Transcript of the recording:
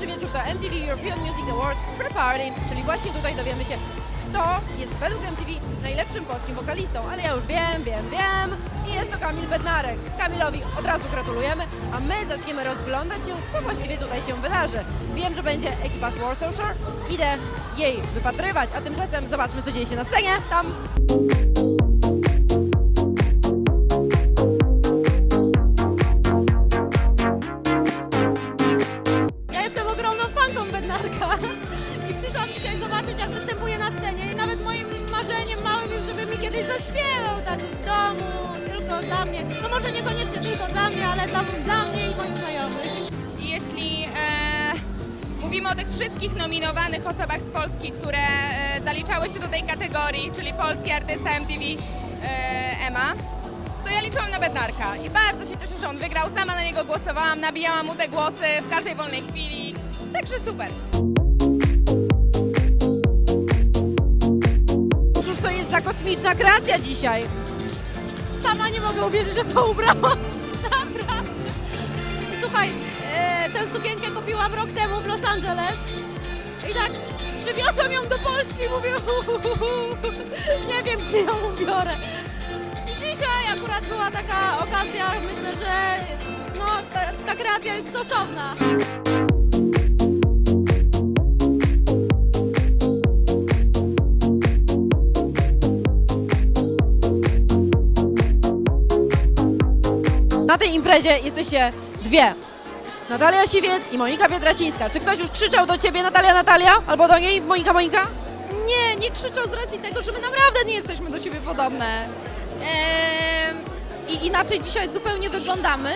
MTV European Music Awards Pre-Party, czyli właśnie tutaj dowiemy się, kto jest według MTV najlepszym polskim wokalistą, ale ja już wiem, wiem, wiem. I jest to Kamil Bednarek. Kamilowi od razu gratulujemy, a my zaczniemy rozglądać się, co właściwie tutaj się wydarzy. Wiem, że będzie ekipa z Warsaw idę jej wypatrywać, a tymczasem zobaczmy, co dzieje się na scenie, tam I przyszłam dzisiaj zobaczyć, jak występuje na scenie. I nawet moim marzeniem małym jest, żeby mi kiedyś zaśpiewał tak w domu, tylko dla mnie. No może niekoniecznie tylko dla mnie, ale dla, dla mnie i moich znajomych. Jeśli e, mówimy o tych wszystkich nominowanych osobach z Polski, które e, zaliczały się do tej kategorii, czyli polski artysta MTV e, to ja liczyłam na Bednarka i bardzo się cieszę, że on wygrał. Sama na niego głosowałam, nabijałam mu te głosy w każdej wolnej chwili. Także super. Cóż to jest za kosmiczna kreacja dzisiaj? Sama nie mogę uwierzyć, że to ubrałam. Naprawdę. Słuchaj, e, tę sukienkę kupiłam rok temu w Los Angeles i tak przywiozłam ją do Polski mówię, nie wiem, gdzie ją ubiorę. I dzisiaj akurat była taka okazja, myślę, że no, ta, ta kreacja jest stosowna. Na tej imprezie jesteście dwie. Natalia Siwiec i Monika Pietrasińska. Czy ktoś już krzyczał do ciebie Natalia, Natalia? Albo do niej Monika, Monika? Nie, nie krzyczą z racji tego, że my naprawdę nie jesteśmy do siebie podobne. Em, I inaczej dzisiaj zupełnie wyglądamy.